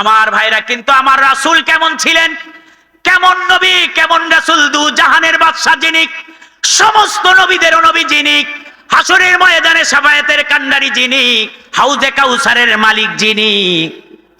আমার ভাইরা, কিন্তু আমার রাসুল কেমন ছিলেন? কেমন নবী, কেমন রাসুল? দু জাহানের বাদশাহ যিনি, সমস্ত নবীদের নবী যিনি হাসরের ময়দানে সাফায়াতের কান্ডারি যিনি, হাউজে কাউসারের মালিক যিনি,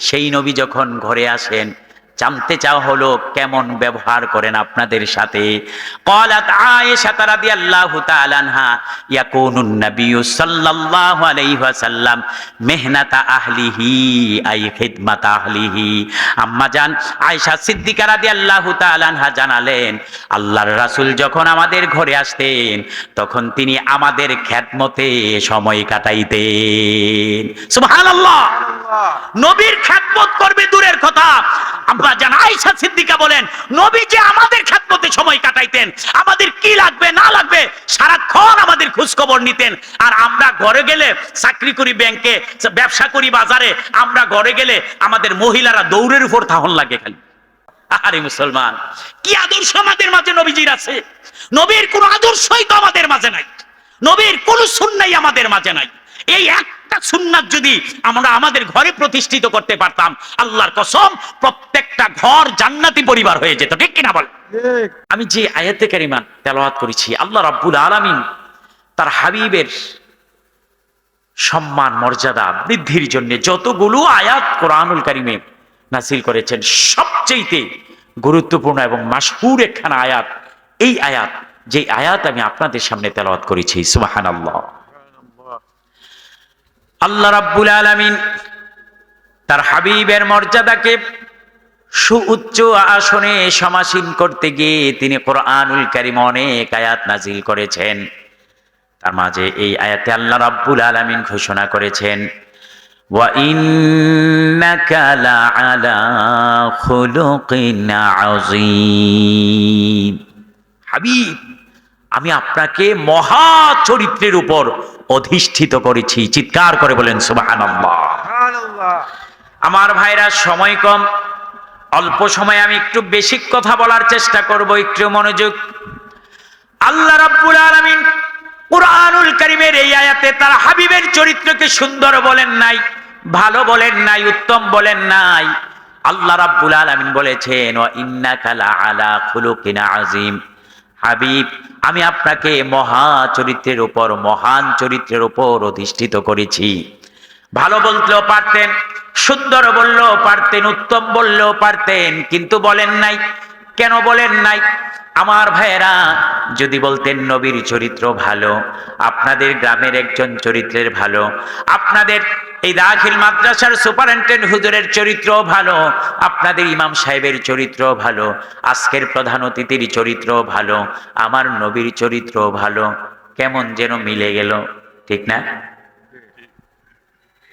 সেই নবী যখন ঘরে আসেন জানতে চাও হলো কেমন ব্যবহার করেন আপনাদের সাথে? কলাত আয়েশা রাদিয়াল্লাহু তাআলা আনহা ইয়াকুনুন নবিয়্যু সাল্লাল্লাহু আলাইহি ওয়াসাল্লাম মেহনাতা আহলিহি আই খিদমাত আহলিহি। আম্মা জান আয়েশা সিদ্দিকা রাদিয়াল্লাহু তাআলা আনহা জানালেন আল্লাহর রাসূল যখন আমাদের ঘরে আসতেন তখন তিনি আমাদের খেদমতে সময় কাটাইতেন। সুবহানাল্লাহ! নবীর খেদমত করবে দূরের কথা। আমরা জান আয়েশা সিদ্দিকা বলেন নবী যে আমাদের খ্যাতমতে সময় কাটাইতেন। আমাদের কি লাগবে, না লাগবে, সারাক্ষণ আমাদের খোঁজ নিতেন। আর আমরা ঘরে গেলে চাকরি করি ব্যাংকে, ব্যবসা করি বাজারে, আমরা ঘরে গেলে আমাদের মহিলারা দৌড়ের উপর থাহন লাগে খালি। আরে মুসলমান, কি আদর্শ আমাদের মাঝে নবীজির আছে? নবীর কোন আদর্শই তো আমাদের মাঝে নাই। নবীর কোন সুন্নাই আমাদের মাঝে নাই। এই একটা সুন্নাত যদি আমরা আমাদের ঘরে প্রতিষ্ঠিত করতে পারতাম আল্লাহর কসম প্রত্যেকটা ঘর জান্নাতি পরিবার হয়ে যেত ঠিক কিনা বল আমি যে আয়াতে কারিমান তেলাওয়াত করেছি আল্লাহ রাব্বুল আলামিন তার হাবিবের সম্মান মর্যাদা বৃদ্ধির জন্য যতগুলো আয়াত কোরআনুল কারিমে নাসিল করেছেন সবচেয়েতে গুরুত্বপূর্ণ এবং মাসহুর একখানা আয়াত এই আয়াত যে আয়াত আমি আপনাদের সামনে তেলাওয়াত করেছি সুবহানাল্লাহ। আল্লাহ রাব্বুল আলামিন তার হাবিবের মর্যাদাকে সুউচ্চ আসনে সমাসীন করতে গিয়ে তিনি কোরআনুল কারিম অনেক আয়াত নাজিল করেছেন। তার মাঝে এই আয়াতে আল্লাহ রাব্বুল আলামিন ঘোষণা করেছেন হাবিব, আমি আপনাকে মহা চরিত্রের উপর অধিষ্ঠিত করেছি চিৎকার করে বলেন সুবহানাল্লাহ। আমার ভাইরা সময় কম অল্প সময় আমি একটু বেশি কথা বলার চেষ্টা করব একটু মনোযোগ। আল্লাহ রাব্বুল আলামিন কুরআনুল কারীমের এই আয়াতে তার হাবিবের চরিত্রকে সুন্দর বলেন নাই ভালো বলেন নাই উত্তম বলেন নাই। আল্লাহ রাব্বুল আলামিন বলেছেন ওয়া ইন্নাকা লাআলা খুলুকিন আযীম হাবিব, আমি আপনাকে মহা চরিত্রের উপর, মহান চরিত্রের উপর অধিষ্ঠিত করেছি। ভালো বলতেও পারতেন, সুন্দর বললেও পারতেন, উত্তম বললেও পারতেন, কিন্তু বলেন নাই। কেন বলেন নাই? আমার ভাইয়েরা, যদি বলতেন নবীর চরিত্র ভালো, আপনাদের গ্রামের একজন চরিত্রের ভালো, আপনাদের এই দাখিল মাদ্রাসার সুপারিনটেন্ডেন্ট হুজুরের চরিত্র ভালো, আপনাদের ইমাম সাহেবের চরিত্র ভালো, আজকের প্রধান অতিথির চরিত্র ভালো, আমার নবীর চরিত্র ভালো, কেমন যেন মিলে গেল, ঠিক না?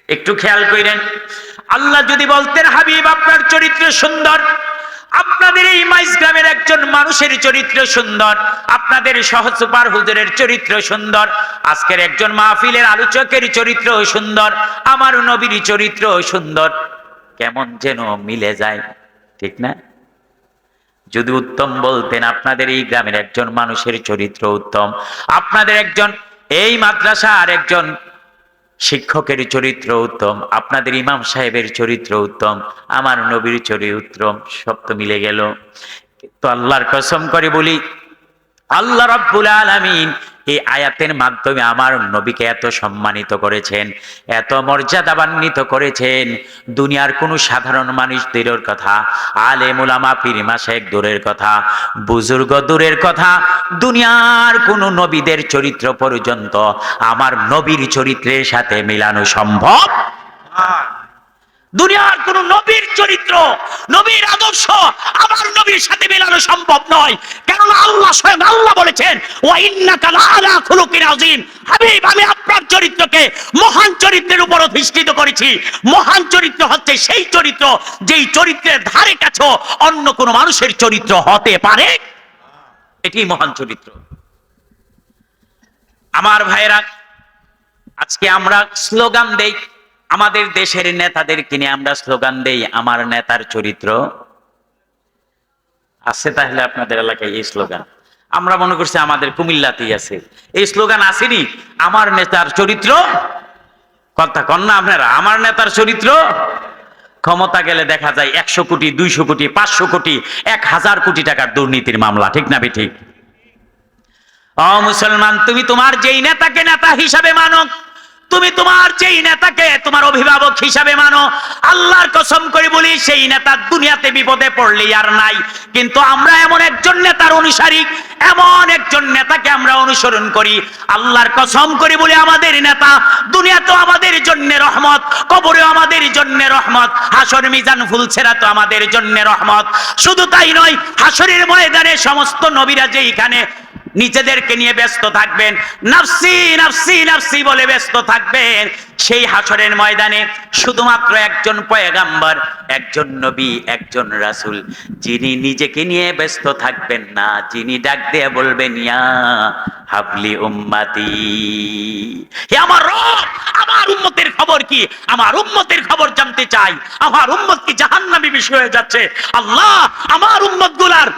একটু খেয়াল করেন আল্লাহ যদি বলতেন, হাবিব, আপনার চরিত্র সুন্দর আপনাদের এই মাইজ গ্রামের একজন মানুষের চরিত্র সুন্দর, আপনাদের সহসুপার হুজুরের চরিত্র সুন্দর, আজকের একজন মাহফিলের আলোচকের চরিত্র সুন্দর, আমার নবীর চরিত্র সুন্দর। কেমন যেন মিলে যায়, ঠিক না? যদি উত্তম বলতেন, আপনাদের এই গ্রামের একজন মানুষের চরিত্র উত্তম। আপনাদের একজন, এই মাদ্রাসার একজন শিক্ষকের চরিত্র উত্তম, আপনাদের ইমাম সাহেবের চরিত্র উত্তম, আমার নবীর চরিত্র সব তো মিলে গেল। তো আল্লাহর কসম করে বলি, আল্লাহ রাব্বুল আলামিন এই আয়াতের মাধ্যমে আমার নবীকে এত সম্মানিত করেছেন, এত মর্যাদাবান্বিত করেছেন। দুনিয়ার কোনো সাধারণ মানুষ দূরের কথা আলে মুলামা পিরিমা শেখ দূরের কথা, বুজুর্গ দূরের কথা, দুনিয়ার কোনো নবীদের চরিত্র পর্যন্ত আমার নবীর চরিত্রের সাথে মিলানো সম্ভব দুনিয়ার কোন নবীর চরিত্র, নবীর আদর্শ আমার নবীর সাথে মেলানো সম্ভব নয়। কেননা আল্লাহ স্বয়ং আল্লাহ বলেছেন, ওয়া ইন্নাকা খুলুকিন আযীম। হাবিব, আমি আপনার চরিত্রকে মহান চরিত্রের উপর অধিষ্ঠিত করেছি। মহান চরিত্র হচ্ছে সেই চরিত্র, যেই চরিত্রের ধারে কাছে অন্য কোন মানুষের চরিত্র হতে পারে। এটি মহান চরিত্র। আমার ভাইরা আজকে আমরা স্লোগান দেই আমাদের দেশের নেতাদের কিনে আমরা স্লোগান দেই, আমার নেতার চরিত্র। আছে তাহলে আপনাদের এলাকায় এই স্লোগান। আমরা মনে করছি আমাদের কুমিল্লাতেই আছে। এই স্লোগান আসেনি, আমার নেতার চরিত্র? কথা কন না আপনারা, আমার নেতার চরিত্র? ক্ষমতা গেলে দেখা যায় একশো কোটি, দুইশো কোটি, পাঁচশো কোটি, এক হাজার কোটি টাকার দুর্নীতির মামলা, ঠিক না ঠিক ও মুসলমান, তুমি তোমার যেই নেতাকে নেতা হিসাবে মানো তুমি তোমার যেই নেতাকে তোমার অভিভাবক হিসাবে মানো, আল্লাহর কসম করে বলি, সেই নেতা দুনিয়াতে বিপদে পড়লি আর নাই। কিন্তু আমরা এমন একজন নেতার অনুসারী, এমন একজন নেতাকে আমরা অনুসরণ করি। আল্লাহর কসম করে বলি, আমাদের নেতা দুনিয়া তো আমাদের জন্য রহমত কবরে আমাদের জন্য রহমত, হাসর মিজান ফুলছেরা তো আমাদের জন্য রহমত। শুধু তাই নয়, হাসরের ময়দানে সমস্ত নবীরা যে এখানে নিজেদেরকে নিয়ে ব্যস্ত থাকবেন। নাফসি নাফসি নাফসি বলে ব্যস্ত থাকবেন। সেই হাসরের ময়দানে শুধুমাত্র একজন পয়গাম্বর, একজন নবী, একজন রাসূল। যিনি নিজেকে নিয়ে ব্যস্ত থাকবেন না, যিনি ডাক দিয়ে বলবেন, ইয়া হাবলি উম্মাতি। হে আমার রব, আমার উম্মতের খবর কি? আমার উম্মতের খবর জানতে চাই। আমার উম্মত কি জাহান্নামী বিষয় হয়ে যাচ্ছে? আল্লাহ, আমার উম্মতগুলার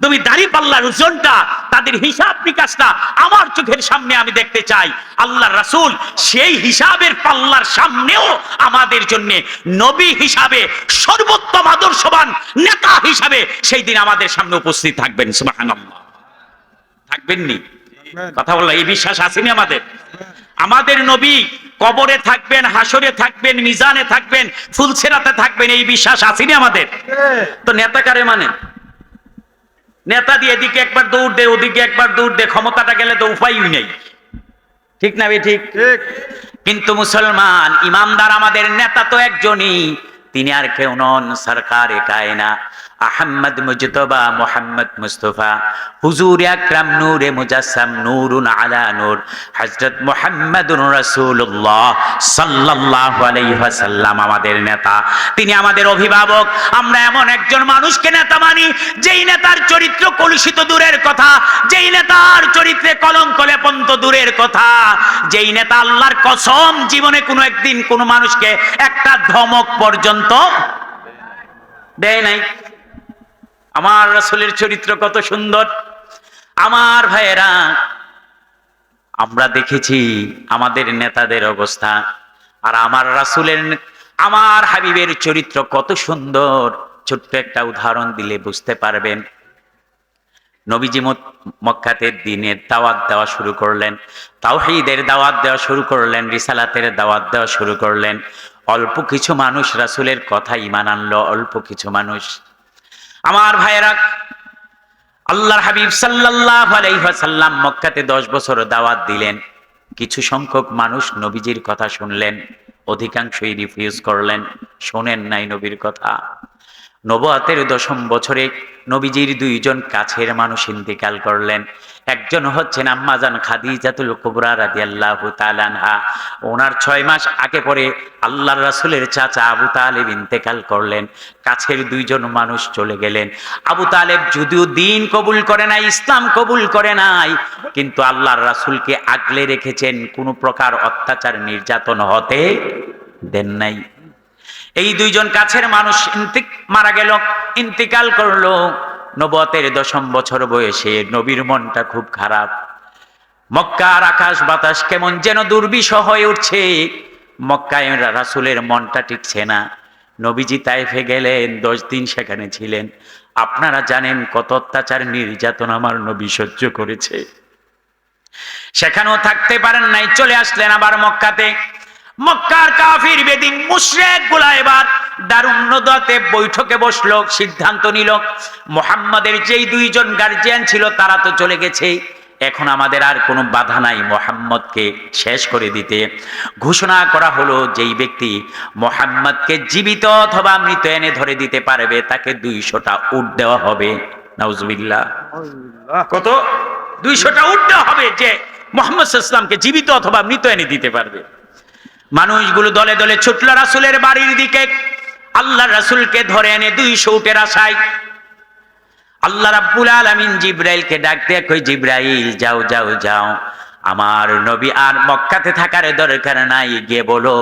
তুমি দাড়ি পাল্লার ওজনটা তাদের হিসাব নিকাশটা আমার চোখের সামনে আমি দেখতে চাই। আল্লাহ রাসূল সেই হিসাবের পাল্লার সামনেও আমাদের জন্য নবী হিসাবে সর্বোত্তম আদর্শবান নেতা হিসাবে সেই দিন আমাদের সামনে উপস্থিত থাকবেন থাকবেননি কথা বলল এই বিশ্বাস আসেনি আমাদের? আমাদের নবী কবরে থাকবেন হাসরে থাকবেন মিজানে থাকবেন ফুলছেরাতে থাকবেন এই বিশ্বাস আসেনি আমাদের? তো নেতা কারে মানে? নেতা দিয়ে এদিকে একবার দৌড় দে ওদিকে একবার দৌড় দে ক্ষমতাটা গেলে তো উপায়ই নেই। ঠিক না ভাই ঠিক? ঠিক। কিন্তু মুসলমান ইমামদার আমাদের নেতা তো একজনই তিনি আর কেউ নন সরকার কায়না আহম্মদ মুজতবা, মোহাম্মদ মুস্তফা। হুজুর আকরাম নূরে মুজাসসাম, নূরুন আলা নূর। হযরত মুহাম্মাদুর রাসূলুল্লাহ সাল্লাল্লাহু আলাইহি ওয়াসাল্লাম আমাদের নেতা। তিনি আমাদের অভিভাবক। আমরা এমন একজন মানুষকে নেতা মানি, যেই নেতার চরিত্র কলুষিত দূরের কথা, যেই নেতার চরিত্রে কলঙ্ক লেপন্ত দূরের কথা, যেই নেতা আল্লাহর কসম জীবনে কোনো একদিন কোনো মানুষকে একটা ধমক পর্যন্ত দেয় নাই। আমার রাসূলের চরিত্র কত সুন্দর। আমার ভাইয়েরা, আমরা দেখেছি আমাদের নেতাদের অবস্থা আর আমার রাসূলের, আমার হাবিবের চরিত্র কত সুন্দর। ছোট্ট একটা উদাহরণ দিলে বুঝতে পারবেন। নবীজি মত- মক্কাতে দিনের দাওয়াত দেওয়া শুরু করলেন, তাওহীদের দাওয়াত দেওয়া শুরু করলেন, রিসালাতের দাওয়াত দেওয়া শুরু করলেন। অল্প কিছু মানুষ রাসূলের কথা ইমান আনলো, অল্প কিছু মানুষ আমার ভাইয়েরা, আল্লাহর হাবিব সাল্লাহ আলাইহাসাল্লাম মক্কাতে 10 বছর দাওয়াত দিলেন। কিছু সংখ্যক মানুষ নবীজির কথা শুনলেন, অধিকাংশই রিফিউজ করলেন, শোনেন নাই নবীর কথা। নবহাতের দশম বছরে নবীজির দুইজন কাছের মানুষ ইন্তিকাল করলেন। একজন হচ্ছেন আম্মাজান খাদিজাতুল কুবরা রাদিয়াল্লাহু তাআলা আনহা। ওনার ছয় মাস আগে পরে আল্লাহর রাসূলের চাচা আবু তালেব ইন্তেকাল করলেন। কাছের দুইজন মানুষ চলে গেলেন। আবু তালেব যদিও দিন কবুল করে নাই, ইসলাম কবুল করে নাই, কিন্তু আল্লাহর রাসূলকে আগলে রেখেছেন। কোনো প্রকার অত্যাচার নির্যাতন হতে দেন নাই। এই দুইজন কাছের মানুষ মারা গেল, ইন্তিকাল করল। নবতের দশম বছর বয়সে নবীর মনটা খুব খারাপ। মক্কার আকাশ বাতাস কেমন যেন দুর্বিষহ হয়ে উঠছে। মক্কায় রাসুলের মনটা টিকছে না। নবীজি তাইফে গেলেন, দশ দিন সেখানে ছিলেন। আপনারা জানেন কত অত্যাচার নির্যাতন আমার নবী সহ্য করেছে। সেখানেও থাকতে পারেন নাই, চলে আসলেন আবার মক্কাতে। মক্কার কাফির বেদিন মুশরিকগুলা এবার দারুন্নদতে বৈঠকে বসল সিদ্ধান্ত নিল। মোহাম্মদের যেই দুইজন গার্জিয়ান ছিল তারা তো চলে গেছে। এখন আমাদের আর কোনো বাধা নাই মোহাম্মদকে শেষ করে দিতে। ঘোষণা করা হলো যেই ব্যক্তি মোহাম্মদকে জীবিত অথবা মৃত এনে ধরে দিতে পারবে তাকে দুইশোটা উট দেওয়া হবে। কত? দুইশোটা উট দেওয়া হবে যে মোহাম্মদ ইসলামকে জীবিত অথবা মৃত এনে দিতে পারবে। মানুষগুলো দলে দলে ছুটল রাসুলের বাড়ির দিকে আল্লাহ রাসুলকে ধরে এনে দুইশো উটের আশায়। আল্লাহ রাব্বুল আলামিন জিব্রাইলকে ডাক দিয়ে কই, জিব্রাইল, যাও যাও যাও। আমার নবী আর মক্কাতে থাকার দরকার নাই। গিয়ে বলো,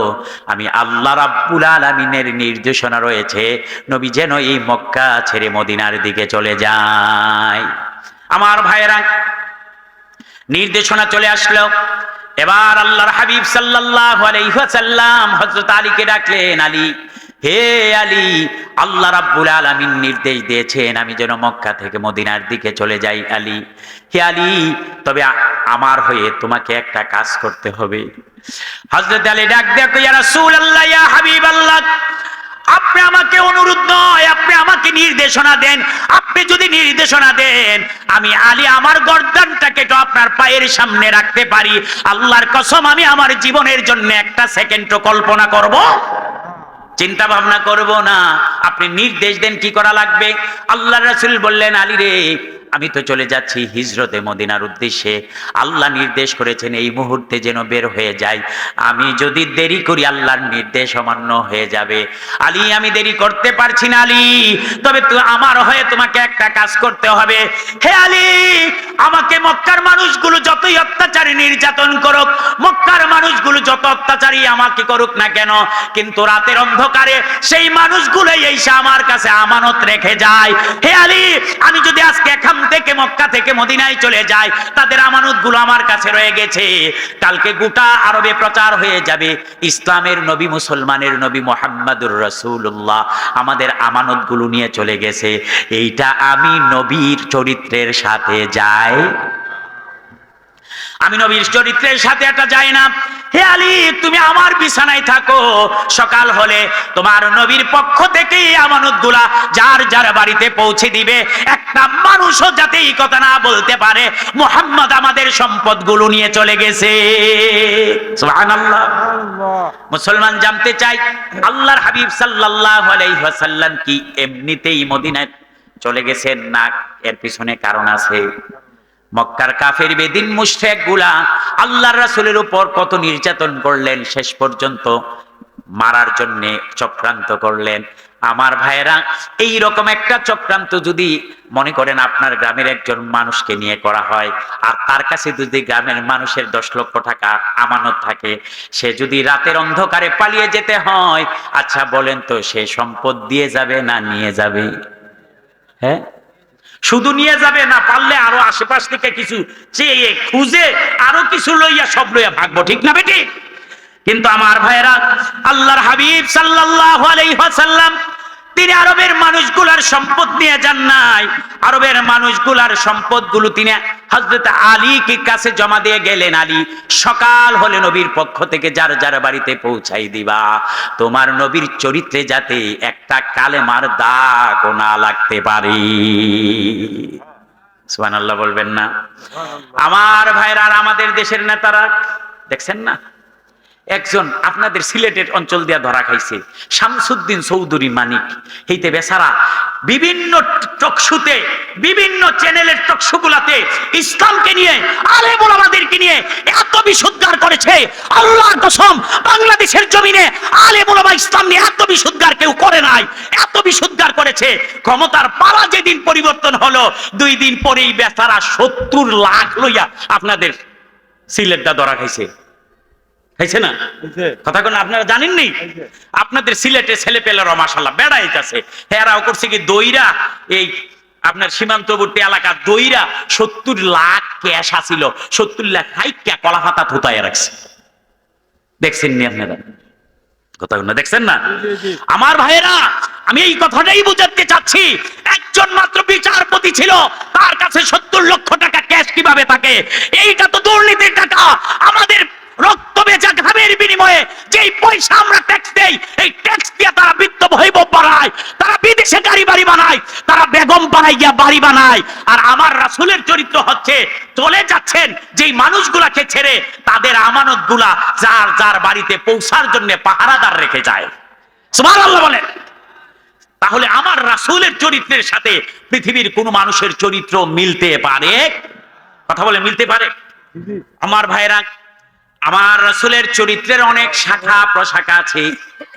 আমি আল্লাহ রাব্বুল আলামিনের নির্দেশনা রয়েছে। নবী যেন এই মক্কা ছেড়ে মদিনার দিকে চলে যায়। আমার ভাইয়েরা, নির্দেশনা চলে আসলো। এবার আল্লাহর হাবিব সাল্লাল্লাহু আলাইহি ওয়াসাল্লাম হযরত আলীকে ডাকলেন, আলী হে আলী, আল্লাহ রাব্বুল আলামিন নির্দেশ দিয়েছেন আমি যেন মক্কা থেকে মদিনার দিকে চলে যাই আলী। হে আলী, তবে আমার হয়ে তোমাকে একটা কাজ করতে হবে। হযরত আলী ডাক দেখো ইয়া রাসূলুল্লাহ, ইয়া হাবিবাল্লাহ, আপনি আমাকে অনুরোধ নয়, আপনি আমাকে নির্দেশনা দেন। আপনি যদি নির্দেশনা দেন, আমি আলী আমার গর্দানটাকে তো আপনার পায়ের সামনে রাখতে পারি। আল্লাহর কসম, আমি আমার জীবনের জন্য একটা সেকেন্ড কল্পনা করব। চিন্তা ভাবনা করব না। আপনি নির্দেশ দেন কি করা লাগবে? আল্লাহ রাসুল বললেন, আলী রে আমি তো চলে যাচ্ছি হিজরতে মদিনার উদ্দেশ্যে। আল্লাহ নির্দেশ করেছেন এই মুহূর্তে যেন বের হয়ে যায় আমি যদি দেরি করি, আল্লাহর নির্দেশ অমান্য হয়ে যাবে। আলী, আমি দেরি করতে পারছি না আলী। তবে তো আমার হয়ে তোমাকে একটা কাজ করতে হবে। হে আলী, আমাকে মক্কার মানুষগুলো যতই অত্যাচারী নির্যাতন করুক, মক্কার মানুষগুলো যত অত্যাচারী আমাকে করুক না কেন, কিন্তু রাতের অন্ধকারে সেই মানুষগুলোই এসে আমার কাছে আমানত রেখে যায়। হে আলী, আমি যদি আজকে এখান থেকে মক্কা থেকে মদিনায় চলে যাই তাদের আমানতগুলো আমার কাছে রয়ে গেছে। কালকে গোটা আরবে প্রচার হয়ে যাবে, ইসলামের নবী, মুসলমানের নবী মোহাম্মদুর রসুল্লাহ আমাদের আমানতগুলো নিয়ে চলে গেছে। এইটা আমি নবীর চরিত্রের সাথে যাই। আমি নবীর চরিত্রের সাথে এটা যাই না। হে আলী, তুমি আমার বিছানায় থাকো। সকাল হলে তোমার নবীর পক্ষ থেকে আমানতগুলা যার যার বাড়িতে পৌঁছে দিবে। একটা মানুষও যাতে এই কথা না বলতে পারে, মোহাম্মদ আমাদের সম্পদগুলো নিয়ে চলে গেছে। মুসলমান জানতে চাই, আল্লাহর হাবিব সাল্লাল্লাহু আলাইহি ওয়াসাল্লাম কি এমনিতেই মদিনায় চলে গেছেন না এর পিছনে কারণ আছে? মক্কার কাফের বেদিন মুশরিকগুলা আল্লাহর রাসুলের উপর কত নির্যাতন করলেন, শেষ পর্যন্ত মারার জন্য চক্রান্ত করলেন। আমার ভাইয়েরা এই রকম একটা চক্রান্ত যদি মনে করেন আপনার গ্রামের একজন মানুষকে নিয়ে করা হয়, আর তার কাছে যদি গ্রামের মানুষের দশ লক্ষ টাকা আমানত থাকে, সে যদি রাতের অন্ধকারে পালিয়ে যেতে হয় আচ্ছা বলেন তো সে সম্পদ দিয়ে যাবে না নিয়ে যাবে? হ্যাঁ? শুধু নিয়ে যাবে না, পারলে আরও আশেপাশ থেকে কিছু চেয়ে, খুঁজে, আরও কিছু লইয়া সব লইয়া ভাগবো, ঠিক না বেটি? কিন্তু আমার ভাইয়েরা, আল্লাহর হাবিব সাল্লাল্লাহু আলাইহি ওয়াসাল্লাম তিনি আরবের মানুষগুলার সম্পদ নিয়ে যান নাই। আরবের মানুষগুলার সম্পদগুলো তিনি হযরত আলীকে কাছে জমা দিয়ে গেলেন। আলী সকাল হলে নবীর পক্ষ থেকে যার যার বাড়িতে পৌঁছাই দিবা। তোমার নবীর চরিত্রে যাতে একটা কালেমার দাগ না লাগতে পারে। সুবহানাল্লাহ বলবেন না। আমার ভাইরা আর আমাদের দেশের নেতারা দেখছেন না? একজন আপনাদের সিলেটের অঞ্চল দিয়া ধরা খাইছে। শামসুদ্দিন চৌধুরী মানিক। হইতে বেচারা বিভিন্ন টকশুতে, বিভিন্ন চ্যানেলের টকশুগুলাতে ইসলামকে নিয়ে আলে মোলামাদেরকে নিয়ে এত বিশুদ্ধার করেছে। আল্লাহ কসম, বাংলাদেশের জমিনে আলে মোলামা ইসলাম নিয়ে এত বিশুদ্ধার কেউ করে নাই, এত বিশুদ্ধার করেছে। ক্ষমতার পালা যেদিন পরিবর্তন হলো, দুই দিন পরেই বেচারা সত্তর লাখ লইয়া আপনাদের সিলেটটা ধরা খাইছে। খাইছে না? কথা কোন আপনারা জানেননি? আপনাদের সিলেটে ছেলে পেলেরা মাসাল্লাহ বেড়াইতেছে হেরাও করছে কি দইরা এই আপনার সীমান্তবর্তী এলাকা দইরা সত্তর লাখ ক্যাশ আসিল সত্তর লাখ হাইকা কলা পাতা থুতায় রাখছে। দেখছেন নি আপনারা? কথা না দেখছেন না? আমার ভাইয়েরা আমি এই কথাটাই বুঝাতে চাচ্ছি একজন মাত্র বিচারপতি ছিল তার কাছে সত্তর লক্ষ টাকা ক্যাশ কীভাবে থাকে? এইটা তো দুর্নীতির টাকা। আমাদের রক্ত বেচা ঘামের বিনিময়ে যেই পয়সা আমরা ট্যাক্স দেই এই ট্যাক্স দিয়ে তারা বিত্ত বৈভব বাড়ায় তারা বিদেশে গাড়ি বাড়ি বানায় তারা বেগম বানাইয়া বাড়ি বানায়। আর আমার রাসূলের চরিত্র হচ্ছে চলে যাচ্ছেন যেই মানুষগুলাকে ছেড়ে তাদের আমানতগুলা যার যার বাড়িতে পৌঁছার জন্য পাহারাদার রেখে যায়। সুবহানাল্লাহ বলেন। তাহলে আমার রাসূলের চরিত্রের সাথে পৃথিবীর কোন মানুষের চরিত্র মিলতে পারে? কথা বলে মিলতে পারে? আমার ভাইরা আমার রসুলের চরিত্রের অনেক শাখা প্রশাখা আছে।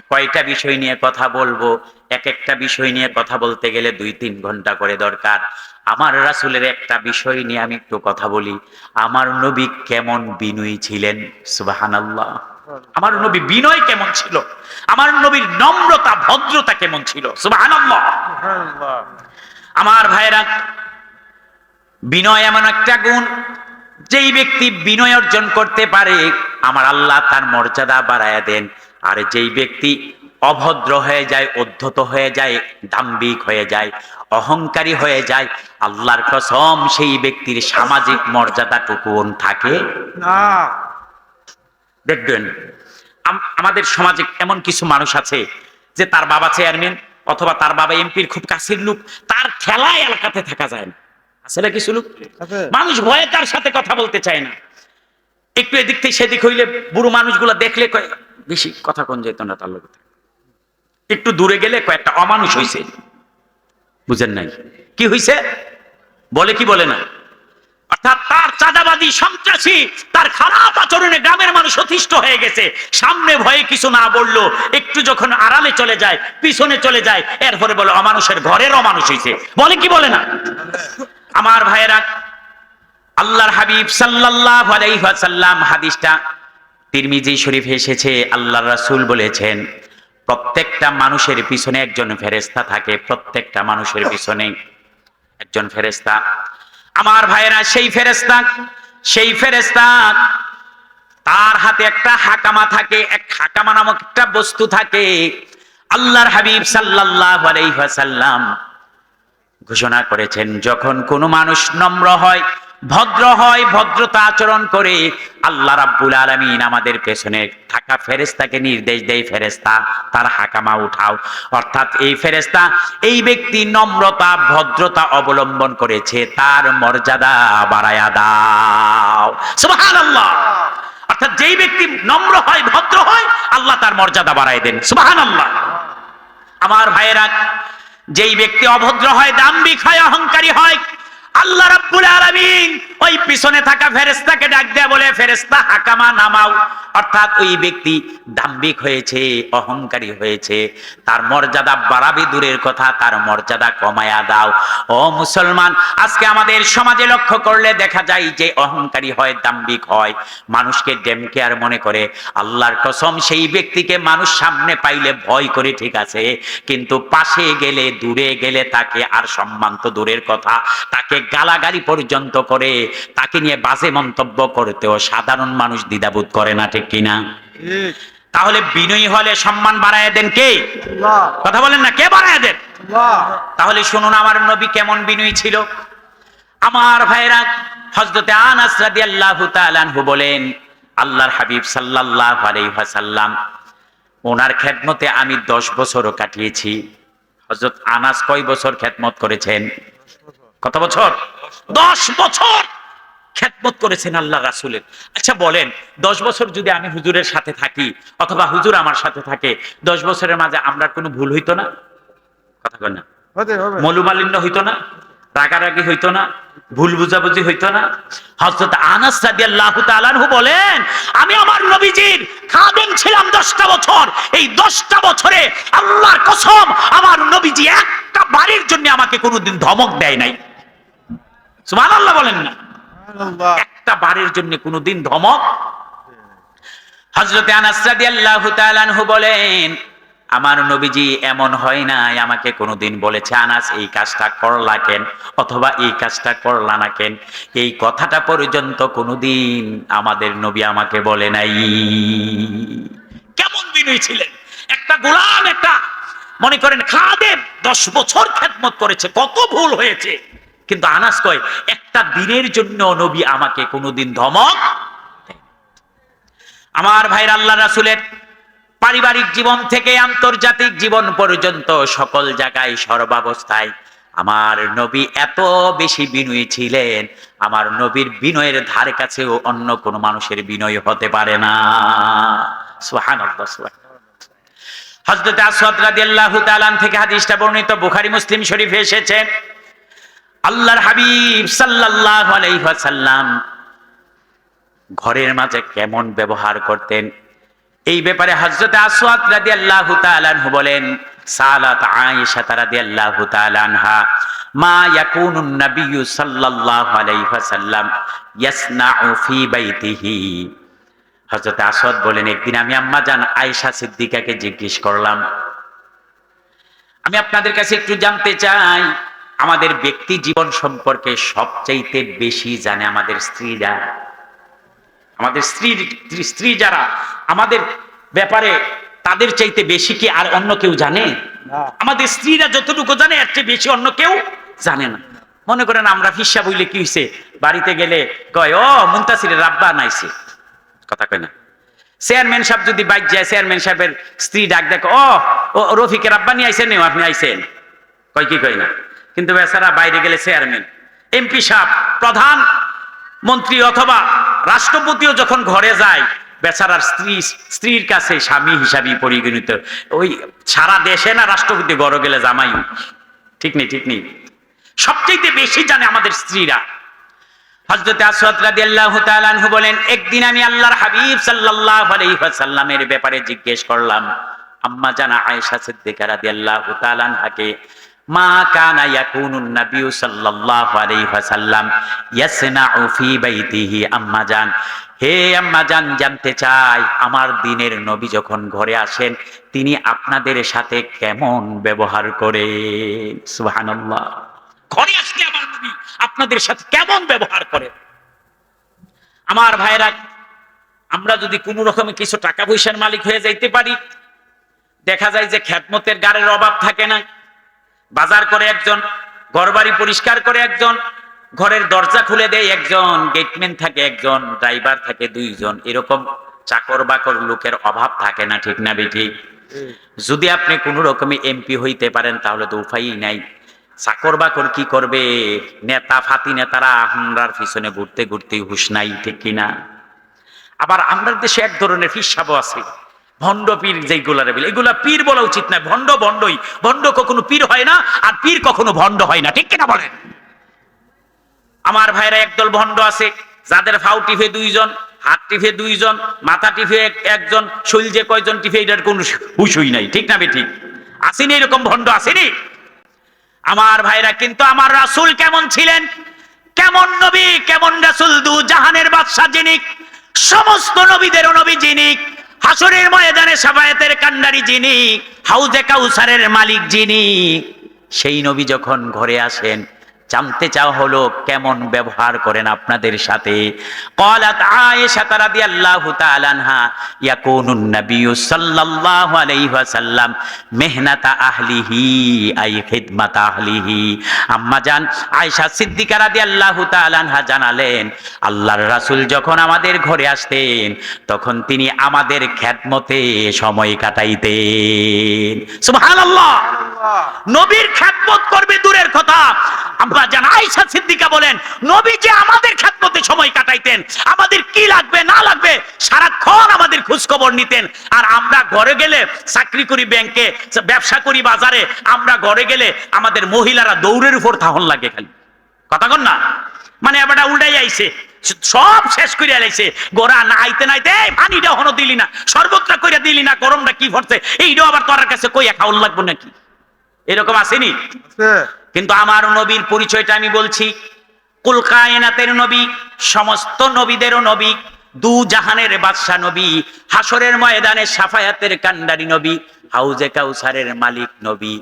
কয়টা বিষয় নিয়ে কথা বলব? এক একটা বিষয় নিয়ে কথা বলতে গেলে দুই তিন ঘণ্টা করে দরকার। আমার রাসুলের একটা বিষয় নিয়ে আমি একটু কথা বলি। আমার নবী কেমন বিনয়ী ছিলেন? সুবাহানাল্লাহ। আমার নবী বিনয় কেমন ছিল? আমার নবীর নম্রতা ভদ্রতা কেমন ছিল? সুবাহানাল্লাহ। আমার ভাইরা বিনয় এমন একটা গুণ যেই ব্যক্তি বিনয় অর্জন করতে পারে আমার আল্লাহ তার মর্যাদা বাড়ায় দেন। আর যেই ব্যক্তি অভদ্র হয়ে যায় অধ্যত হয়ে যায় দাম্বিক হয়ে যায় অহংকারী হয়ে যায় আল্লাহর কসম সেই ব্যক্তির সামাজিক মর্যাদাটুকু থাকে। না। দেখবেন আমাদের সমাজে এমন কিছু মানুষ আছে যে তার বাবা চেয়ারম্যান অথবা তার বাবা এমপির খুব কাছের লোক তার খেলায় এলাকাতে থাকা যায় না। আছে না কিছু লোক মানুষ ভয়ে তার সাথে কথা বলতে চায় না। একটু এদিক থেকে সেদিক হইলে বুড়ো মানুষগুলো দেখলে বেশি কথা কোন যেত না তার লোক একটু দূরে গেলে কয়েকটা অমানুষ হইছে। বুঝেন নাই? কি হইছে? বলে কি বলে না? অর্থাৎ তার চাঁদাবাদী সন্ত্রাসী তার খারাপ আচরণে গ্রামের মানুষ অতিষ্ঠ হয়ে গেছে। সামনে ভয়ে কিছু না বলল একটু যখন আড়ালে চলে যায় পিছনে চলে যায় এরপরে বলে অমানুষের ঘরের অমানুষ হইছে। বলে কি বলে না? আমার ভাইয়েরা, আল্লাহর হাবিব ওয়াসাল্লাম হাদিসটা তিরমিজি শরীফে এসেছে, আল্লাহর রাসূল বলেছেন, প্রত্যেকটা মানুষের পিছনে একজন ফেরেশতা থাকে, প্রত্যেকটা মানুষের পিছনে একজন ফেরেশতা। আমার ভাইয়েরা, সেই ফেরেশতা সেই ফেরেশতা, তার হাতে একটা হাকামা থাকে, এক হাকামা নামক একটা বস্তু থাকে। আল্লাহর হাবিব সাল্লাল্লাহু আলাইহি ওয়াসাল্লাম ঘোষণা করেছেন, যখন কোনো মানুষ নম্র হয়, ভদ্র হয়, ভদ্রতা আচরণ করে, আল্লাহ রাব্বুল আলামিন আমাদের পেছনে থাকা ফেরেশতাকে নির্দেশ দেয়, ফেরেশতা, তার হাকামা উঠাও। অর্থাৎ এই ফেরেশতা এই ব্যক্তি নম্রতা, ভদ্রতা অবলম্বন করেছে, তার মর্যাদা বাড়ায়া দাও। সুবহানাল্লাহ! অর্থাৎ যেই ব্যক্তি নম্র হয়, ভদ্র হয়, আল্লাহ তার মর্যাদা বাড়ায় দেন। সুবহানাল্লাহ! আমার ভাইয়েরা যেই ব্যক্তি অভদ্র হয় দাম্বিক হয় অহংকারী হয় আল্লাহ রাব্বুল আলামিন ওই পিছনে থাকা ফেরেশতাকে ডাক দেয়া বলে, ফেরেশতা, হাকামা নামাও। অর্থাৎ ওই ব্যক্তি দাম্বিক হয়েছে, অহংকারী হয়েছে। তার মর্যাদা বাড়াবে দূরের কথা, তার মর্যাদা কমায়া দাও। ও মুসলমান, আজকে আমাদের সমাজে লক্ষ্য করলে দেখা যায় যে অহংকারী হয়, দাম্ভিক হয়। মানুষকে ডেমকে আর মনে করে, আল্লাহর কসম, সেই ব্যক্তিকে মানুষ সামনে পাইলে ভয় করে ঠিক আছে, কিন্তু পাশে গেলে, দূরে গেলে তাকে আর সম্মান তো দূরের কথা, তাকে গালাগালি পর্যন্ত করে তাকে নিয়ে বাজে মন্তব্য করতেও সাধারণ মানুষ দ্বিধাবোধ করে না ঠিক কিনা? তাহলে বিনয়ী হলে সম্মান বাড়ায় দেন কে? কথা বলেন না কে বাড়ায় দেন? তাহলে শুনুন আমার নবী কেমন বিনয়ী ছিল। আমার ভাইরা হজরতে আনাস রাদিয়াল্লাহু তাআলা আনহু বলেন আল্লাহর হাবিব সাল্লাল্লাহু আলাইহি ওয়াসাল্লাম ওনার খেদমতে আমি দশ বছরও কাটিয়েছি। হজরত আনাস কয় বছর খেদমত করেছেন? কত বছর? দশ বছর খেদমত করেছেন আল্লাহ রাসুলের। আচ্ছা বলেন দশ বছর যদি আমি হুজুরের সাথে থাকি অথবা হুজুর আমার সাথে থাকে দশ বছরের মাঝে আমরা কোনো ভুল হইতো না? কথা কয় না। মলুমালিন্য হইতো না? রাগারাগি হইতো না? ভুল বুঝাবুঝি হইতো না? হযরত আনাস রাদিয়াল্লাহু তাআলা আনহু বলেন আমি আমার নবীজির খাদেম ছিলাম 10টা বছর। এই 10টা বছরে আল্লাহর কসম আমার নবীজি একটা বাড়ির জন্য আমাকে কোনোদিন ধমক দেয় নাই। সুবহানাল্লাহ বলেন না। আল্লাহ একটা বারের জন্য কোনোদিন ধমক? হজরতে আনাস বলেন আমার নবীজি এমন হয় নাই আমাকে কোনোদিন বলেছে আনাস এই কাজটা করলা কেন? অথবা এই কাজটা করলা না কেন? এই কথাটা পর্যন্ত কোনোদিন আমাদের নবী আমাকে বলে নাই। কেমন বিনয়ী ছিলেন? একটা গোলাম একটা মনে করেন খাদেম দশ বছর খেদমত করেছে কত ভুল হয়েছে। কিন্তু আনাস কয়, একটা দিনের জন্য নবী আমাকে কোনোদিন ধমক আমার ভাইর আল্লাহ রাসুলের পারিবারিক জীবন থেকে আন্তর্জাতিক জীবন পর্যন্ত সকল জায়গায় সর্বাবস্থায় আমার নবী এত বেশি বিনয়ী ছিলেন, আমার নবীর বিনয়ের ধারে কাছেও অন্য কোনো মানুষের বিনয় হতে পারে না। সুবহানাল্লাহ হযরত আসওয়াদ রাদিয়াল্লাহু তাআলা থেকে হাদিসটা বর্ণিত, বুখারী, মুসলিম শরীফে এসেছে। আল্লাহর হাবিব সাল্লাল্লাহু আলাইহি ওয়াসাল্লাম ঘরের মাঝে কেমন ব্যবহার করতেন? এই ব্যাপারে হযরত আসওয়াদ রাদিয়াল্লাহু তাআলা আনহু বলেন, সালাত আয়েশা রাদিয়াল্লাহু তাআলা আনহা, মা ইয়াকুনু নাবিয়্যু সাল্লাল্লাহু আলাইহি ওয়াসাল্লাম ইয়াসনাউ ফি বাইতিহি। হযরত আসওয়াদ বলেন, একদিন আমি আম্মা জান আয়েশা সিদ্দিকাকে জিজ্ঞেস করলাম, আমি আপনাদের কাছে একটু জানতে চাই আমাদের ব্যক্তি জীবন সম্পর্কে সবচাইতে বেশি জানে আমাদের স্ত্রীরা। আমাদের স্ত্রী স্ত্রী যারা আমাদের ব্যাপারে তাদের চাইতে বেশি কি আর অন্য কেউ জানে? আমাদের স্ত্রীরা যতটুকু জানে এর চেয়ে বেশি অন্য কেউ জানে না। মনে করেন আমরা ফিসা বইলে কি হয়েছে বাড়িতে গেলে কয় ও মুন্তাসিরের রাব্বা নাইছে কথা কয় না। চেয়ারম্যান সাহেব যদি বাইক যায় চেয়ারম্যান সাহেবের স্ত্রী ডাক দেখ ও ও রফিকের আব্বা নিয়ে আইসেন আপনি আইসেন কয় কি কয় না? কিন্তু বেচারা বাইরে গেলে চেয়ারম্যান, এমপি সাহেব, প্রধান মন্ত্রী অথবা রাষ্ট্রপতিও যখন ঘরে যায়, বেচারার স্ত্রী, স্ত্রীর কাছে স্বামী হিসাবে পরিগণিত। ওই সারা দেশে না রাষ্ট্রপতি গড় গেলে জামাই ঠিক নেই ঠিক নেই। সবচেয়ে বেশি জানে আমাদের স্ত্রীরা। আনহু বলেন, একদিন আমি আল্লাহর হাবিব সাল্লাল্লাহু ব্যাপারে জিজ্ঞেস করলাম, আম্মা জানা আয়েশা মা হে জানতে আমার দিনের নবী যখন ঘরে আসেন, তিনি আপনাদের সাথে কেমন ব্যবহার করে? সুবহানাল্লাহ। ঘরে আসলে আমার নবী আপনাদের সাথে কেমন ব্যবহার করে? আমার ভাইরা, আমরা যদি কোনো রকমে কিছু টাকা পয়সার মালিক হয়ে যাইতে পারি, দেখা যায় যে খ্যাতমতের গাড়ের অভাব থাকে না। বাজার করে একজন, ঘরবাড়ি পরিষ্কার করে একজন, ঘরের দরজা খুলে দেয় একজন, গেটম্যান থাকে একজন, ড্রাইভার থাকে দুইজন, এরকম চাকর বাকর লোকের অভাব থাকে না, ঠিক না বেঠি? যদি আপনি কোনো রকমে এমপি হইতে পারেন, তাহলে তো উপায়ই নাই। চাকর বাকর কি করবে? নেতা, ফাতি নেতারা আমরার পিছনে ঘুরতে ঘুরতে হুশ নাই, ঠিক কিনা? আবার আমরা দেশে এক ধরনের হিসাবও আছে। ভণ্ড পীর যেগুলা রেবেল এগুলা পীর বলা উচিত না ভণ্ড ভণ্ডই। ভণ্ড কখনো পীর হয় না, আর পীর কখনো ভণ্ড হয় না, ঠিক কিনা বলেন? আমার ভাইরা একদল ভণ্ড আছে, যাদের ফাউ টিফে দুইজন, হাত টিফে দুইজন, মাথা টিফে এক- একজন শৈলজে কয়জন টিফে এটার কোনো হুশুই নাই, ঠিক না ঠিক আসেনি এরকম ভণ্ড, আসেনি? আমার ভাইরা, কিন্তু আমার রাসূল কেমন ছিলেন? কেমন নবী, কেমন রাসূল দু জাহানের বাদশা যিনি, সমস্ত নবীদেরও নবী যিনি হাসরের ময়দানে সাফায়াতের কান্ডারি যিনি হাউজে কাউসারের মালিক যিনি সেই নবী যখন ঘরে আসেন জানতে চাও হলো কেমন ব্যবহার করেন আপনাদের সাথে? কলাত আয়েশা রাদিয়াল্লাহু তাআলা আনহা ইয়াকুনুন নাবিয়্যু সাল্লাল্লাহু আলাইহি ওয়াসাল্লাম মেহনাতা আহলিহি আই খিদমাতা আহলিহি। আম্মা জান আয়েশা সিদ্দিকা রাদিয়াল্লাহু তাআলা আনহা জানালেন আল্লাহর রাসূল যখন আমাদের ঘরে আসতেন তখন তিনি আমাদের খেদমতে সময় কাটাইতেন। সুবহানাল্লাহ! নবীর খেদমত করবে দূরের কথা আম্মা জান সিদ্দিকা বলেন নবী যে আমাদের খেদমতে সময় কাটাইতেন। আমাদের কি লাগবে, না লাগবে, সারাক্ষণ আমাদের খোঁজ খবর নিতেন। আর আমরা ঘরে গেলে চাকরি করি ব্যাংকে, ব্যবসা করি বাজারে, আমরা ঘরে গেলে আমাদের মহিলারা দৌড়ের উপর থাহন লাগে খালি। কথা কন না? মানে এবারটা উল্টাই আইছে। সব শেষ করে আলাইছে গোরা না আইতে নাইতে পানিটা হনো দিলি না, সর্বত্র কইরা দিলি না, গরমটা কি ভরছে? এইটাও আবার তোর কাছে কইয়া খাওয়ান লাগবো নাকি? এরকম আসেনি? কিন্তু আমার নবীর পরিচয়টা আমি বলছি। কুল কায়নাতের নবী, সমস্ত নবীদেরও নবী, দু জাহানের বাদশা নবী হাসরের ময়দানে সাফায়াতের কান্ডারি নবী, হাউজে কাউসারের মালিক নবী।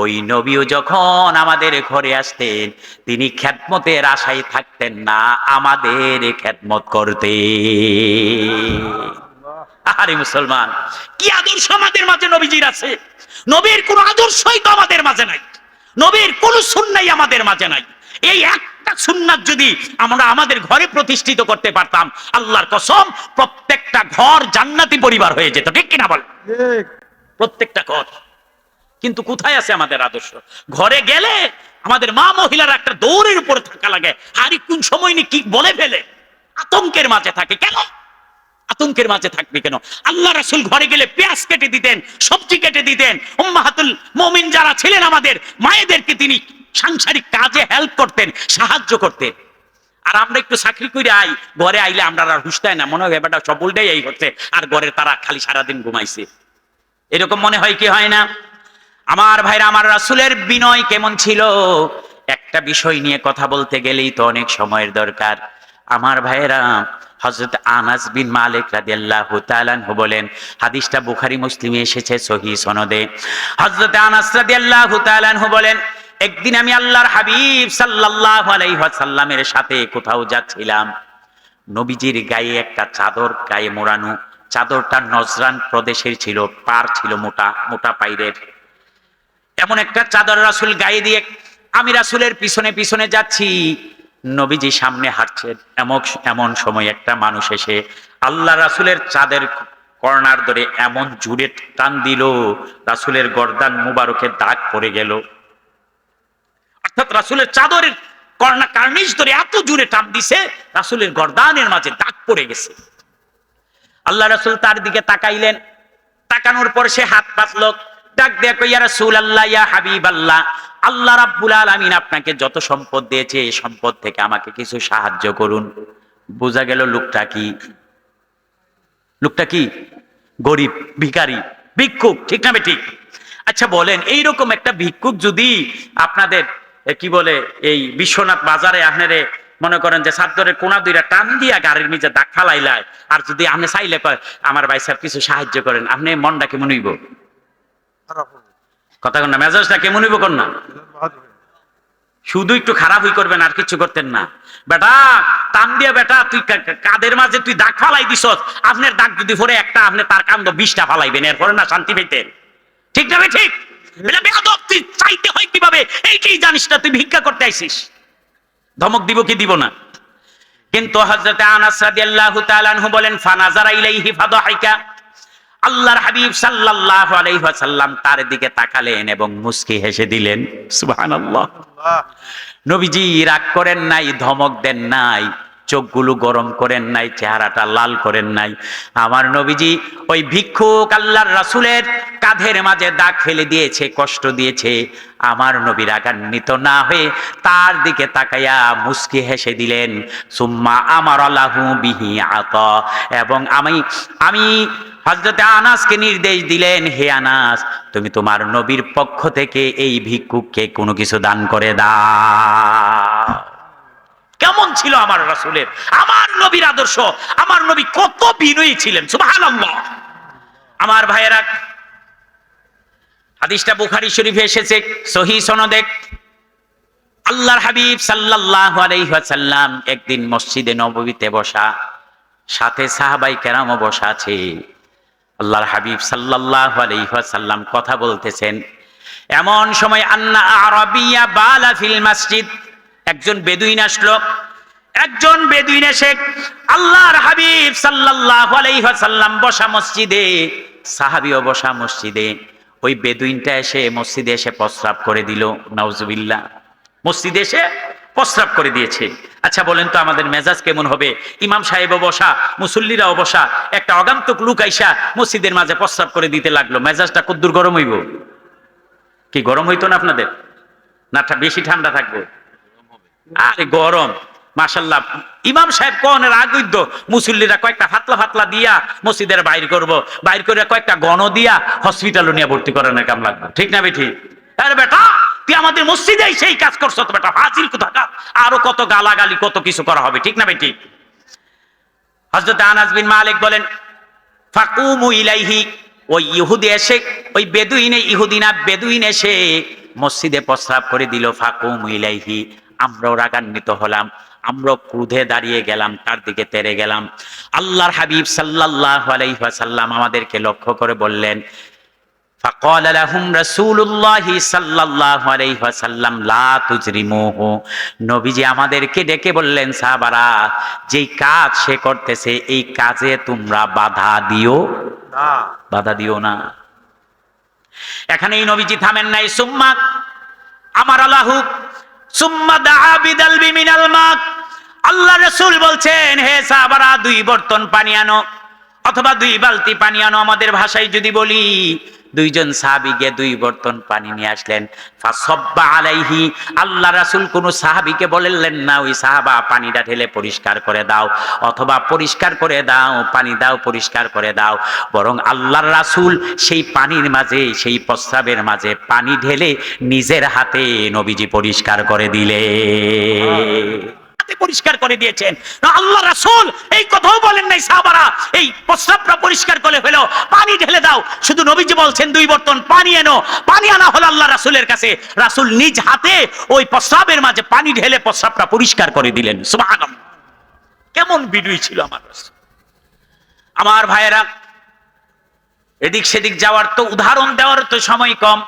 ওই নবীও যখন আমাদের ঘরে আসতেন, তিনি খ্যাতমতের আশায় থাকতেন না, আমাদের খ্যাতমত করতে আরে মুসলমান, কি আদর্শ আমাদের মাঝে নবীজির আছে? নবীর কোন আদর্শই তো আমাদের মাঝে নাই। নবীর কোন সুন্নাই আমাদের মাঝে নাই। এই একটা সুন্নাত যদি আমরা আমাদের ঘরে প্রতিষ্ঠিত করতে পারতাম আল্লাহর কসম প্রত্যেকটা ঘর জান্নাতি পরিবার হয়ে যেত ঠিক কিনা বল প্রত্যেকটা ঘর। কিন্তু কোথায় আছে আমাদের আদর্শ? ঘরে গেলে আমাদের মা মহিলারা একটা দৌড়ের উপরে থাকা লাগে। আর কোন সময় নি কি বলে ফেলে? আতঙ্কের মাঝে থাকে। কেন? আতঙ্কের মাঝে থাকবে কেন? আল্লাহ রাসুল ঘরে গেলে পেঁয়াজ কেটে দিতেন, সবজি কেটে দিতেন। উম্মাহাতুল মমিন যারা ছিলেন আমাদের, মায়েদেরকে তিনি সাংসারিক কাজে হেল্প করতেন, সাহায্য করতেন। আর আমরা একটু চাকরি করে আই, ঘরে আইলে আমরা আর হুসতাই না। মনে হয় ব্যাপারটা সব উল্টাই এই হচ্ছে। আর ঘরে তারা খালি সারাদিন ঘুমাইছে। এরকম মনে হয় কি হয় না? আমার ভাইরা, আমার রাসুলের বিনয় কেমন ছিল? একটা বিষয় নিয়ে কথা বলতে গেলেই তো অনেক সময়ের দরকার। আমার ভাইরা হযরত আনাস বিন মালিক রাদিয়াল্লাহু তাআলা আনহু বলেন, হাদিসটা বুখারী, মুসলিমে এসেছে, সহিহ সনদে। হযরত আনাস রাদিয়াল্লাহু তাআলা আনহু বলেন, একদিন আমি আল্লাহর হাবিব সাল্লাল্লাহু আলাইহি ওয়াসাল্লামের সাথে কোথাও যাচ্ছিলাম। নবীজির গায়ে একটা চাদর, গায়ে মোড়ানো। চাদরটা নজরান প্রদেশের ছিল, পার ছিল মোটা মোটা পাইরের। এমন একটা চাদর রাসুল গায়ে দিয়ে, আমি রাসুলের পিছনে পিছনে যাচ্ছি। নবীজি সামনে হাঁটছেন এমন এমন সময় একটা মানুষ এসে আল্লাহ রাসুলের চাঁদের কর্নার ধরে এমন জুড়ে টান দিল, রাসুলের গর্দান মুবারকের দাগ পড়ে গেল। অর্থাৎ রাসুলের চাদরের কর্ণা কার্নিশ ধরে এত জুড়ে টান দিছে, রাসুলের গর্দানের মাঝে দাগ পড়ে গেছে। আল্লাহ রাসুল তার দিকে তাকাইলেন। তাকানোর পর সে হাত পাতল। ডাক দেয়া ইয়া রাসূল আল্লাহ ইয়া হাবিব আল্লাহ আল্লাহ রাব্বুল আলামিন আপনাকে যত সম্পদ দিয়েছে এই সম্পদ থেকে আমাকে কিছু সাহায্য করুন। বোঝা গেল লোকটা কি? লোকটা কি? গরিব, ভিখারি, ভিক্ষুক, ঠিক না ঠিক আচ্ছা বলেন, এইরকম একটা ভিক্ষুক যদি আপনাদের কি বলে, এই বিশ্বনাথ বাজারে আপনারে মনে করেন যে সাদ্দরের কোনা দুইটা টান দিয়া গাড়ির নিচে দাগ ফালাইলায় আর যদি আপনি চাইলে কয়, আমার ভাই সাহেব কিছু সাহায্য করেন আপনি মনটা কেমন হইব। কথা কন কেমন হইব কন না? শুধু একটু খারাপ হই করবেন, আর কিছু করতেন না। বেটা, টান দিয়া বেটা, তুই কাদের মাঝে তুই দাগ ফালাই দিস আপনার দাগ যদি পরে একটা, আপনি তার কান্দ বিশটা ফালাইবেন, এরপরে না শান্তি পেতেন ঠিক না ঠিক? তুই চাইতে হয় কীভাবে? এইটাই জানিস না, তুই ভিক্ষা করতে আইসিস। ধমক দিব কি দিব না? কিন্তু হযরত আনাস রাদিয়াল্লাহু তাআলা বলেন ফানাজারা ইলাইহি ফাদাহিকা আল্লাহর হাবিব সাল্লাল্লাহু আলাইহি ওয়াসাল্লাম তার দিকে তাকালেন এবং মুস্কি হেসে দিলেন আল্লাহ নবীজি রাগ করেন নাই, ধমক দেন নাই, চোখগুলো গরম করেন নাই, চেহারাটা লাল করেন নাই। আমার নবীজি ওই ভিক্ষুক আল্লাহর রাসুলের কাঁধের মাঝে দাগ ফেলে দিয়েছে, কষ্ট দিয়েছে। আমার নবী রাগান্বিত না হয়ে তার দিকে তাকাইয়া মুস্কি হেসে দিলেন, সুম্মা আমার আল্লাহু বিহি আত। এবং আমি আমি হজরতে আনাসকে নির্দেশ দিলেন, হে আনাস, তুমি তোমার নবীর পক্ষ থেকে এই ভিক্ষুককে কোনো কিছু দান করে দাও। কেমন ছিল আমার রাসূলের, আমার নবীর আদর্শ, আমার নবী কত বিনয়ী ছিলেন, সুবহানাল্লাহ। আমার ভাইয়েরা, হাদিসটা বুখারী শরীফে এসেছে, সহি সনদে। আল্লাহর হাবিব সাল্লাল্লাহু আলাইহি ওয়াসাল্লাম একদিন মসজিদে নববীতে বসা, সাথে সাহাবাই কেরামও বসা আছে। আল্লাহর হাবিব সাল্লাল্লাহু আলাইহি ওয়াসাল্লাম কথা বলতেছেন, এমন সময় আন্না আরবিয়া বালা ফিল মসজিদ। একজন বেদুইন আসলো। একজন বেদুইন এসে আল্লাহর হাবিব সাল্লাল্লাহু আলাইহি ওয়াসাল্লাম বসা মসজিদে, সাহাবীও বসা মসজিদে। ওই বেদুইনটা এসে মসজিদে এসে প্রস্রাব করে দিল, নাউজুবিল্লাহ। মসজিদে এসে প্রস্রাব করে দিয়েছে। আচ্ছা বলেন তো আমাদের মেজাজ কেমন হবে? ইমাম সাহেবও বসা মুসল্লিরাও বসা একটা অগান্তক লুক আইসা মসজিদের মাঝে প্রস্রাব করে দিতে লাগল। মেজাজটা কদ্দুর গরম হইব? কি গরম হইতো না আপনাদের? না বেশি ঠান্ডা থাকব? আরে গরম মাসাল্লাহ ইমাম সাহেব কনের আগৈদ্য মুসল্লিরা কয়েকটা ফাতলা ফাতলা দিয়া মসজিদের বাইর করব, বাইর করে কয়েকটা গণ দিয়া হসপিটালে নিয়ে ভর্তি করানোর কাম লাগবে। ঠিক না বেঠি? আরে বেটা! তুই আমাদের মসজিদে সেই কাজ করছ বেটা হাজির কোথাকার? আরও কত গালাগালি, কত কিছু করা হবে, ঠিক না বেটি? হজরত আনাস বিন মালিক বলেন ইলাইহি। ওই ইহুদি এসে, ওই বেদুইনে, ইহুদিনা বেদুইন এসে মসজিদে প্রস্রাব করে দিল, ফাকুমু ইলাইহি। আমরাও রাগান্বিত হলাম, আমরাও ক্রুধে দাঁড়িয়ে গেলাম, তার দিকে তেরে গেলাম। আল্লাহর হাবিব সাল্লাল্লাহু আলাইহি ওয়াসাল্লাম আমাদেরকে লক্ষ্য করে বললেন فقال لهم رسول الله صلى الله عليه وسلم لا تجرموه নবীজি আমাদেরকে ডেকে বললেন সাহাবারা যেই কাজ সে করতেছে এই কাজে তোমরা বাধা দিও না বাধা দিও না এখানে এই নবীজি থামেন নাই সুম্মা আমার আল্লাহু সুম্মা দাআ বিদাল বিমিনাল মা আল্লাহ রাসূল বলছেন হে সাহাবারা দুই বর্তন পানি আনো অথবা দুই বালতি পানি আনো আমাদের ভাষায় যদি বলি দুইজন সাহাবিকে দুই বর্তন পানি নিয়ে আসলেন। আলাইহি, আল্লাহ রাসুল কোন সাহাবীকে বললেন না, ওই সাহাবা পানিটা ঢেলে পরিষ্কার করে দাও, অথবা পরিষ্কার করে দাও, পানি দাও, পরিষ্কার করে দাও। বরং আল্লাহর রাসুল সেই পানির মাঝে, সেই প্রস্রাবের মাঝে পানি ঢেলে নিজের হাতে নবীজি পরিষ্কার করে দিলে হাতে পরিষ্কার করে দিয়েছেন। আল্লাহ রাসূল এই কথাও বলেন নাই সাহাবারা, এই প্রস্রাবটা পরিষ্কার করে ফেলো পানি ঢেলে দাও। শুধু নবীজি বলছেন দুই বর্তন পানি এনো, পানি আনা হলো আল্লাহ রাসূলের কাছে। রাসূল নিজ হাতে ওই প্রস্রাবের মাঝে পানি ঢেলে প্রস্রাবটা পরিষ্কার করে দিলেন। সুবহানাল্লাহ। কেমন বিডুই ছিল আমার আমার ভাইয়েরা, এদিক সেদিক যাওয়ার তো উদাহরণ দেওয়ার তো সময় কম।